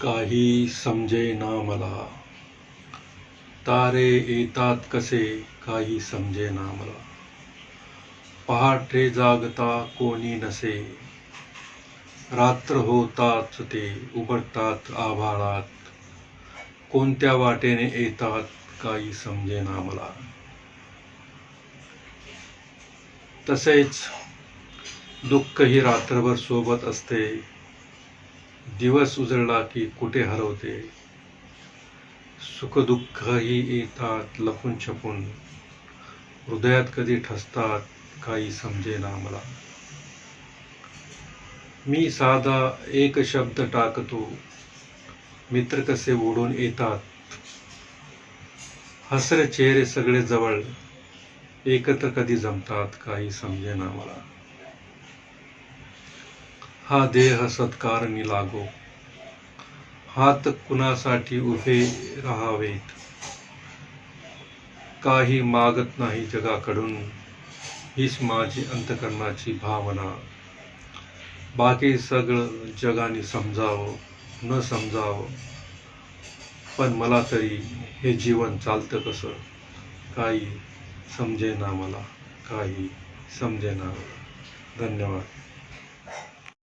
काही समजे ना मला. तारे येतात कसे काही समजे ना मला. पहाटे जागता कोणी नसे. रात्र होताच ते उघडतात आभाळात. कोणत्या वाटेने येतात काही समजे ना मला. तसेच दुःख ही रात्रभर सोबत असते. दिवस उजळला की कुठे हरवते? सुखदुःखही येतात लपून छपून. हृदयात कधी ठसतात काही समजेना मला. मी साधा एक शब्द टाकतो. मित्र कसे ओढून येतात? हसरे चेहरे सगळे जवळ. एकत्र कधी जमतात काही समजे ना मला. हा देह सत्कारणी लागो. हात कुणासाठी उभे राहावेत? काही मागत नाही जगाकडून. हीच माझी अंतकरणाची भावना. बाकी सगळं जगाने समजावं न समजावं. पण मला तरी हे जीवन चालतं कसं? काही समजेना मला काही समजेना मला. धन्यवाद.